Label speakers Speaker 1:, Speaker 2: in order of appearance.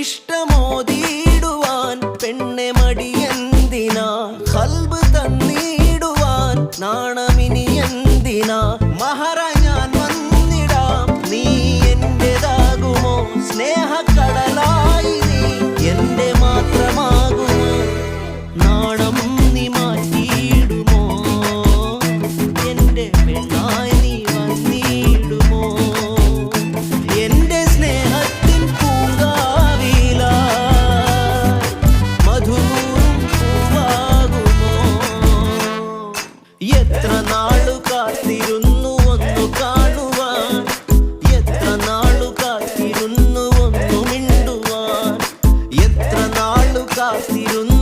Speaker 1: ഇഷ്ടമോതിയിടുവാൻ പെണ്ണെ മടിയെന്തിനാ? കൽബ് തന്നിടുവാൻ നാണമിനി എന്തിനാ മഹറ ഞാൻ വന്നിടാം. നീ എന്റേതാകുമോ? സ്നേഹക്കടലാ എത്ര കാത്തിരുന്നു ഒന്നു കാണുവാൻ? എത്ര കാത്തിരുന്നു ഒന്നു മിണ്ടുവാൻ? എത്ര നാളു കാത്തിരുന്നു